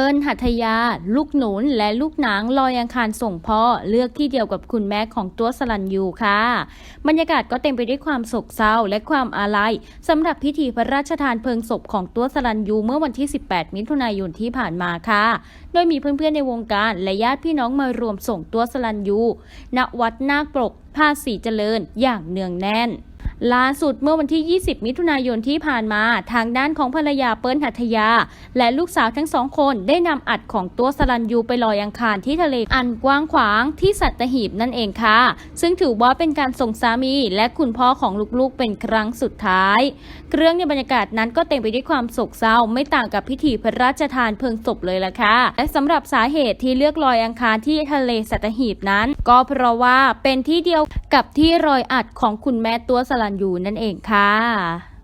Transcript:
ปิ้ลหัตถยา ลูกหนุน และลูกหนางลอยอังคารส่งพ่อ เลือกที่เดียวกับคุณแม่ของตัวสลันยูค่ะ บรรยากาศก็เต็มไปด้วยความโศกเศร้าและความอาลัยสำหรับพิธีพระราชทานเพลิงศพของตัวสลันยูเมื่อวันที่ 18 มิถุนายนที่ผ่านมาค่ะ โดยมีเพื่อนๆในวงการและญาติพี่น้องมารวมส่งตัวสลันยูณวัดนาคปรกภาษีเจริญอย่างเนืองแน่น ล่าสุดเมื่อวันที่ 20 มิถุนายนที่ผ่านมาทางด้านของภรรยาเปิ้ลหัตถยา และลูกสาวทั้งสองคนได้นำอัดของตัวสลันยูไปลอยอังคารที่ทะเลอันกว้างขวางที่สัตหีบนั่นเองค่ะ ซึ่งถือว่าเป็นการส่งสามีและคุณพ่อของลูกๆเป็นครั้งสุดท้ายเรื่องในบรรยากาศนั้นก็เต็มไปด้วยความโศกเศร้าไม่ต่างกับพิธีพระราชทานเพลิงศพเลยล่ะค่ะ และสำหรับสาเหตุที่เลือกลอยอังคารที่ทะเลสัตหีบนั้น ก็เพราะว่าเป็นที่เดียวกับที่รอยอัดของคุณแม่ตัวสลันนยูนั่นเองค่ะ